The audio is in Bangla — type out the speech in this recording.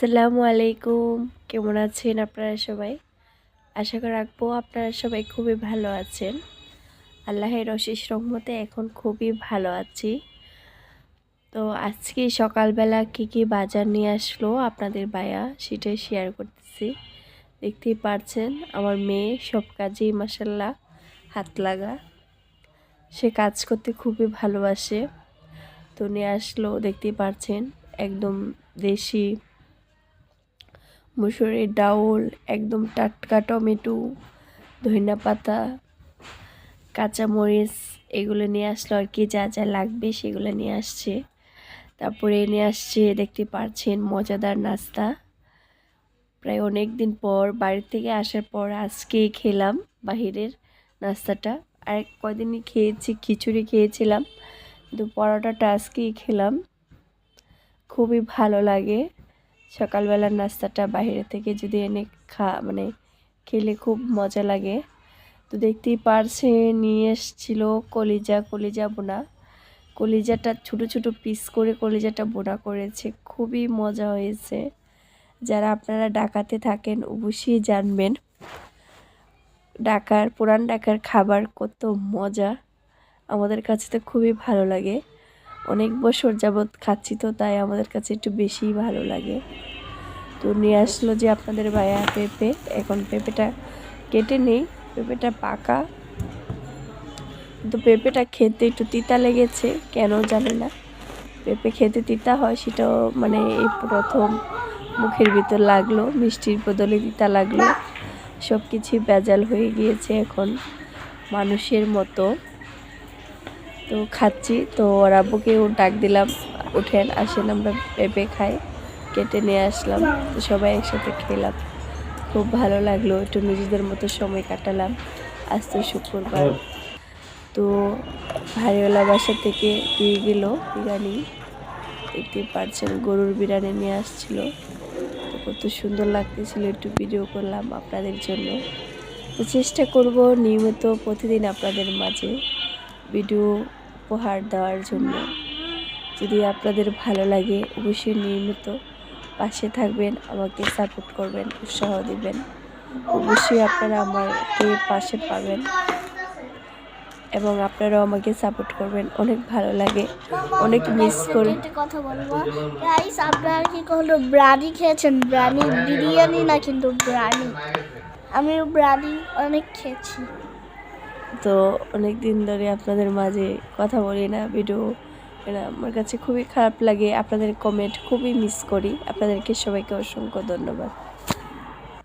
আসসালামু আলাইকুম কেমন আছেন আপনারা সবাই? আশা করি রাখব আপনারা সবাই খুবই ভালো আছেন। আল্লাহের অশেষ রহমতে এখন খুবই ভালো আছি। তো আজকে সকালবেলা কি কি বাজার নিয়ে আসলো আপনাদের বায়া সেটাই শেয়ার করতেছি। দেখতেই পারছেন আমার মেয়ে সব কাজেই মাসাল্লাহ হাত লাগা। সে কাজ করতে খুবই ভালোবাসে। তো নিয়ে আসলো, দেখতেই পারছেন, একদম দেশি মুসুরির ডাউল, একদম টাটকা টমেটো, ধনিয়া পাতা, কাঁচামরিচ, এগুলো নিয়ে আসলো আর কি, যা যা লাগবে সেগুলো নিয়ে আসছে। তারপরে নিয়ে আসছে, দেখতে পাচ্ছেন মজাদার নাস্তা। প্রায় অনেক দিন পর বাড়ি থেকে আসার পর আজকেই খেলাম বাহিরের নাস্তাটা। আর কয়দিনই খেয়েছি, খিচুড়ি খেয়েছিলাম, কিন্তু পরোটাটা আজকেই খেলাম। খুবই ভালো লাগে। সকালবেলার নাস্তাটা বাইরে থেকে যদি এনে খা মানে খেলে খুব মজা লাগে। তো দেখতেই পারছে নিয়ে এসছিল কলিজা কলিজা বোনা। কলিজাটা ছোট ছোট পিস করে কলিজাটা বোনা করেছে। খুবই মজা হয়েছে। যারা আপনারা ডাকাতে থাকেন, অবশ্যই জানবেন। ডাকার পুরান ডাকার খাবার কত মজা। আমাদের কাছে তো খুবই ভালো লাগে। অনেক বছর যাবৎ খাচ্ছি তো, তাই আমাদের কাছে একটু বেশিই ভালো লাগে। তো নিয়ে আসলো যে আপনাদের ভাইয়া পেঁপে। এখন পেঁপেটা কেটে নেই, পেঁপেটা পাকা। কিন্তু পেঁপেটা খেতে একটু তিতা লেগেছে, কেন জানে না। পেঁপে খেতে তিতা হয়, সেটাও মানে এই প্রথম মুখের ভিতর লাগল, মিষ্টির বদলে তিতা লাগল। সব কিছুই বেজাল হয়ে গিয়েছে এখন মানুষের মতো। তো খাচ্ছি। তো ওর আব্বুকেও ডাক দিলাম উঠেন আসেন আমরা পেঁপে খাই। কেটে নিয়ে আসলাম। তো সবাই একসাথে খেলাম। খুব ভালো লাগল একটু নিজেদের মতো সময় কাটালাম। আজ তো শুক্রবার। তো ভারিওয়ালা বাসা থেকে দিয়ে গেল বিরিয়ানি। দেখতে পারছেন গরুর বিরিয়ানি নিয়ে আসছিল। তো কত সুন্দর লাগতেছিল একটু ভিডিও করলাম আপনাদের জন্য। তো চেষ্টা করব নিয়মিত প্রতিদিন আপনাদের মাঝে ভিডিও উপহার দেওয়ার জন্য। যদি আপনাদের ভালো লাগে অবশ্যই নিয়মিত পাশে থাকবেন, আমাকে সাপোর্ট করবেন, উৎসাহ দিবেন। অবশ্যই আপনারা আমাকে পাশে পাবেন এবং আপনারাও আমাকে সাপোর্ট করবেন। অনেক ভালো লাগে, অনেক মিস করি কথা বলব। গাইস আপনারা কি কখনো ব্রানি খেয়েছেন? ব্রানি বিরিয়ানি না কিন্তু ব্রানি আমি ব্রানি অনেক খেয়েছি। তো অনেক দিন ধরে আপনাদের মাঝে কথা বলি না ভিডিও আমার কাছে খুবই খারাপ লাগে, আপনাদের কমেন্ট খুবই মিস করি। আপনাদেরকে সবাইকে অসংখ্য ধন্যবাদ।